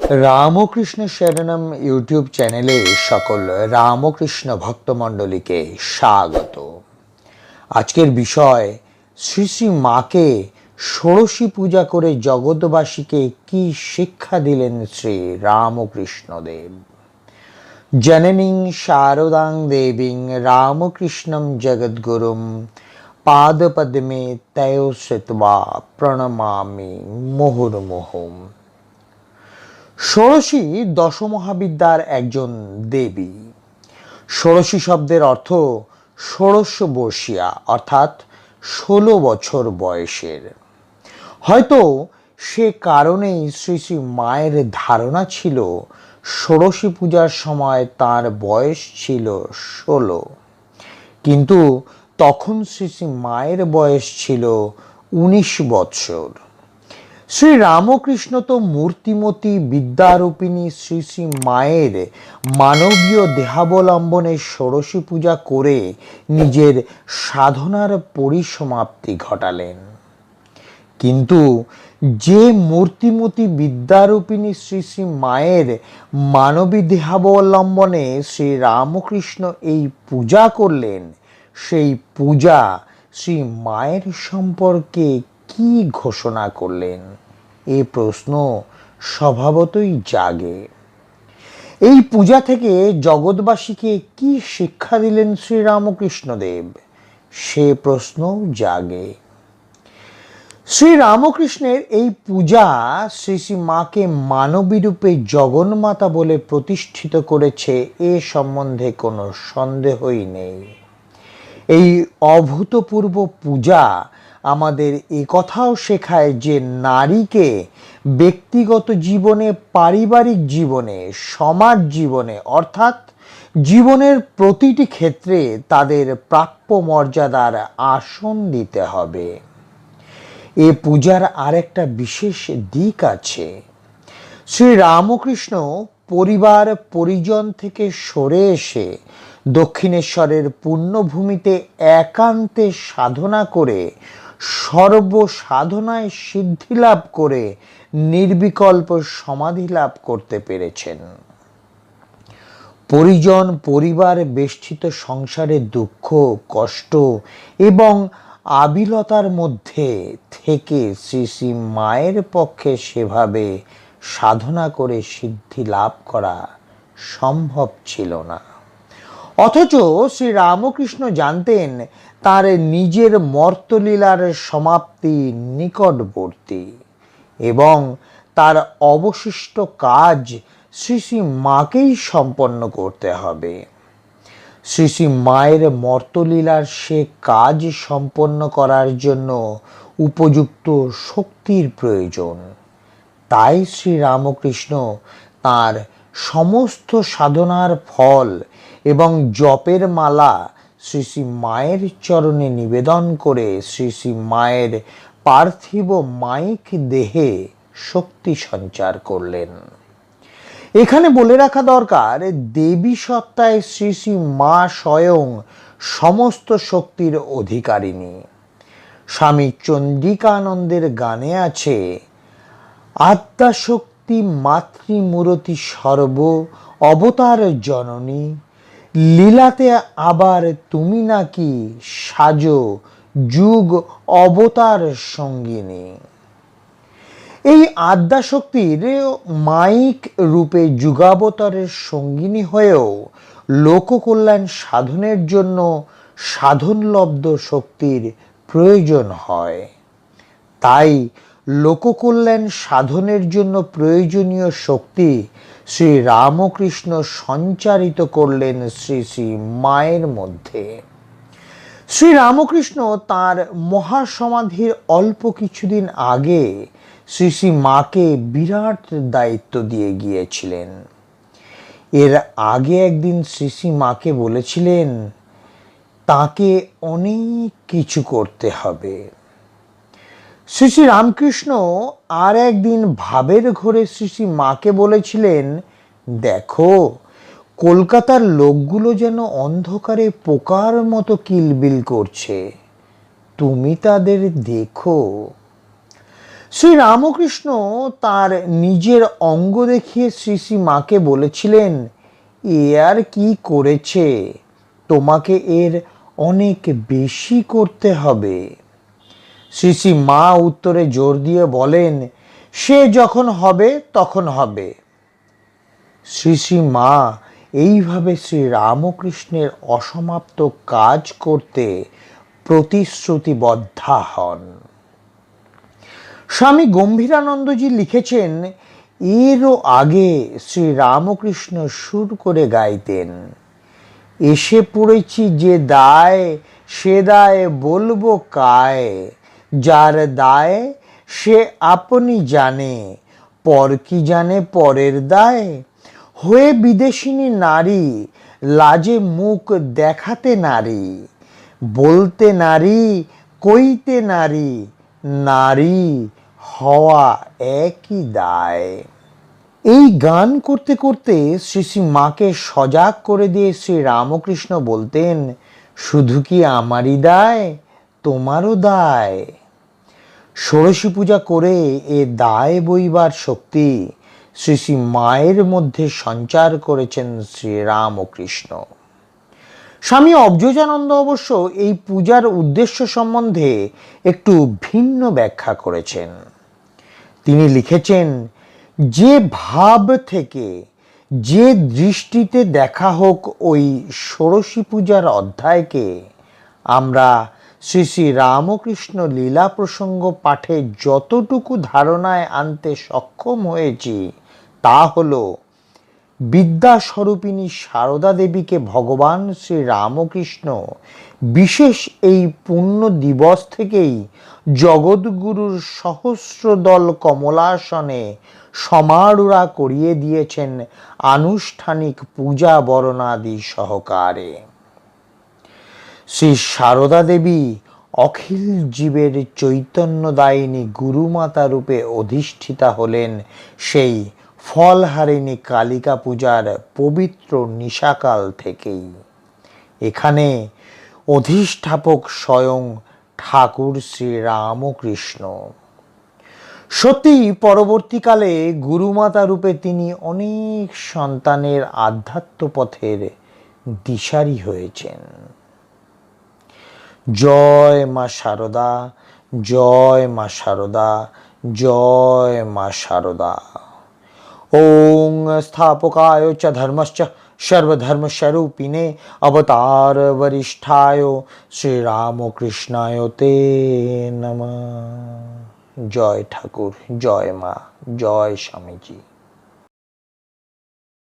Ramakrishna শরণম YouTube চ্যানেলে সকল রামকৃষ্ণ ভক্তমণ্ডলীকে স্বাগত। আজকের বিষয়, শ্রী শ্রী মাকে ষোড়শী পূজা করে জগৎবাসীকে কি শিক্ষা দিলেন শ্রী রামকৃষ্ণদেব? জননীং শারদাং দেবীং রামকৃষ্ণম জগদ্গুরুম পাদপদ্মে তয় শ্রিত্বা প্রণমামি মুহুর্মুহুম। ষোড়শী দশমহাবিদ্যার একজন দেবী। ষোড়শী শব্দের অর্থ ষোড়শ বর্ষিয়া, অর্থাৎ ষোলো বছর বয়সের। হয়তো সে কারণেই শ্রী শ্রী মায়ের ধারণা ছিল ষোড়শী পূজার সময় তার বয়স ছিল ষোলো। কিন্তু তখন শ্রী শ্রী মায়ের বয়স ছিল উনিশ বৎসর শ্রী রামকৃষ্ণ তো মূর্তিমতী বিদ্যারূপিণী শ্রী শ্রী মায়ের মানবীয় দেহাবলম্বনে ষোড়শী পূজা করে নিজের সাধনার পরিসমাপ্তি ঘটালেন। কিন্তু যে মূর্তিমতী বিদ্যারূপিণী শ্রী শ্রী মায়ের মানবী দেহাবলম্বনে শ্রী রামকৃষ্ণ এই পূজা করলেন, সেই পূজা শ্রী মায়ের সম্পর্কে কি ঘোষণা করলেন? এ প্রশ্ন স্বভাবতই জাগে। এই পূজা থেকে জগৎবাসীকে কি শিক্ষা দিলেন শ্রী রামকৃষ্ণদেব সে প্রশ্নও জাগে। শ্রী রামকৃষ্ণের এই পূজা শ্রী শ্রী মাকে মানবী রূপে জগন্মাতা বলে প্রতিষ্ঠিত করেছে এ সম্বন্ধে কোনো সন্দেহই নেই। এই অভূতপূর্ব পূজা আমাদের এ কথাও শেখায় যে নারীকে ব্যক্তিগত জীবনে, পারিবারিক জীবনে, সমাজ জীবনে, অর্থাৎ জীবনের প্রতিটি ক্ষেত্রে তাদের প্রাপ্য মর্যাদার আসন দিতে হবে। এ পূজার আরেকটা বিশেষ দিক আছে। শ্রী রামকৃষ্ণ পরিবার পরিজন থেকে সরে এসে দক্ষিণেশ্বরের পুণ্যভূমিতে একান্তে সাধনা করে সর্বসাধনায় সিদ্ধি লাভ করে নির্বিকল্প সমাধি লাভ করতে পেরেছেন। পরিজন, পরিবার বেষ্টিত সংসারের দুঃখ, কষ্ট এবং আবিলতার মধ্যে থেকে শ্রী শ্রী মায়ের পক্ষে সেভাবে সাধনা করে সিদ্ধি লাভ করা সম্ভব ছিল না। অথচ শ্রী রামকৃষ্ণ জানতেন তার নিজের মর্তলীলার সমাপ্তি নিকটবর্তী এবং তার অবশিষ্ট কাজ শ্রী শ্রী মাকেই সম্পন্ন করতে হবে। শ্রী শ্রী মায়ের মর্তলীলার সে কাজ সম্পন্ন করার জন্য উপযুক্ত শক্তির প্রয়োজন। তাই শ্রী রামকৃষ্ণ তার সমস্ত সাধনার ফল এবং জপের মালা শ্রী শ্রী মায়ের চরণে নিবেদন করে শ্রী শ্রী মায়ের পার্থিব মাইক দেহে শক্তি সঞ্চার করলেন। এখানে বলে রাখা দরকার, দেবী সত্তায় শ্রী শ্রী মা স্বয়ং সমস্ত শক্তির অধিকারিণী। স্বামী চন্ডিকানন্দের গানে আছে আত্মাশক্তি মাতৃমূরতি সর্ব অবতার জননী। লীলাতে আবার তুমি নাকি সাজো যুগ অবতার সঙ্গিনী। এই আদ্যাশক্তির মাইক রূপে যুগাবতারের সঙ্গিনী হয়েও লোককল্যাণ সাধনের জন্য সাধনলব্ধ শক্তির প্রয়োজন হয়। তাই লোককল্যাণ সাধনের জন্য প্রয়োজনীয় শক্তি শ্রী রামকৃষ্ণ সঞ্চারিত করলেন শ্রী শ্রী মায়ের মধ্যে। শ্রী রামকৃষ্ণ তার মহাসমাধির অল্প কিছুদিন আগে শ্রী শ্রী মাকে বিরাট দায়িত্ব দিয়ে গিয়েছিলেন। এর আগে একদিন শ্রী শ্রী মাকে বলেছিলেন, তাকে অনেক কিছু করতে হবে। শ্রী শ্রী রামকৃষ্ণ আর একদিন ভাবের ঘরে শ্রী শ্রী মাকে বলেছিলেন, দেখো, কলকাতার লোকগুলো যেন অন্ধকারে পোকার মতো কিলবিল করছে। তুমি তাদের দেখো। শ্রী রামকৃষ্ণ তার নিজের অঙ্গ দেখিয়ে শ্রী শ্রী মাকে বলেছিলেন, এ আর কি করেছে? তোমাকে এর অনেক বেশি করতে হবে। শ্রী শ্রী মা উত্তরে জোর দিয়ে বলেন, সে যখন হবে, তখন হবে। শ্রী শ্রী মা এইভাবে শ্রী রামকৃষ্ণের অসমাপ্ত কাজ করতে প্রতিশ্রুতিবদ্ধা হন। স্বামী গম্ভীরানন্দজি লিখেছেন, এরও আগে শ্রী রামকৃষ্ণ সুর করে গাইতেন। এসে পড়েছি যে দায়, সে দায় বলব কায়। যার দায় সে আপনি জানে, পর কি জানে পরের দায়? হয়ে বিদেশিনী নারী, লাজে মুখ দেখাতে নারী, বলতে নারী, কইতে নারী নারী হওয়া একই দায়। এই গান করতে করতে শ্রী শ্রী মাকে সজাগ করে দিয়ে শ্রী রামকৃষ্ণ বলতেন, শুধু কি আমারই দায়, তোমারও দায়? ষোড়শী পূজা করে এ দায় বইবার শক্তি শ্রী শ্রী মায়ের মধ্যে সঞ্চার করেছেন শ্রী রামকৃষ্ণ স্বামী অবজোজানন্দ অবশ্য এই পূজার উদ্দেশ্য সম্বন্ধে একটু ভিন্ন ব্যাখ্যা করেছেন। তিনি লিখেছেন, যে ভাব থেকে যে দৃষ্টিতে দেখা হোক ওই ষোড়শী পূজার অধ্যায়কে আমরা শ্রী শ্রী রামকৃষ্ণ লীলা প্রসঙ্গ পাঠে যতটুকু ধারণায় আনতে সক্ষম হয়েছি, তা হলো, বিদ্যাস্বরূপিণী সারদা দেবীকে ভগবান শ্রী রামকৃষ্ণ বিশেষ এই পুণ্য দিবস থেকেই জগৎগুরুর সহস্রদল কমলাসনে সমারুরা করিয়ে দিয়েছেন আনুষ্ঠানিক পূজা বরণাদি সহকারে। শ্রী সারদা দেবী অখিল জীবের চৈতন্যদায়িনী গুরুমাতা রূপে অধিষ্ঠিতা হলেন সেই ফলহারিণী কালিকা পূজার পবিত্র নিশাকাল থেকেই। এখানে অধিষ্ঠাপক স্বয়ং ঠাকুর শ্রী রামকৃষ্ণ। সত্যি পরবর্তীকালে গুরুমাতা রূপে তিনি অনেক সন্তানের আধ্যাত্ম পথের দিশারি হয়েছেন। জয় মা শারদা জয় মা শারদা জয় মা শারদা ওং স্থাপকায় চ ধর্মশ্চ সর্বধর্মস্বরূপিণে অবতার বরিষ্ঠায় শ্রীরামকৃষ্ণায় তে নম। জয় ঠাকুর, জয় মা, জয় স্বামীজি।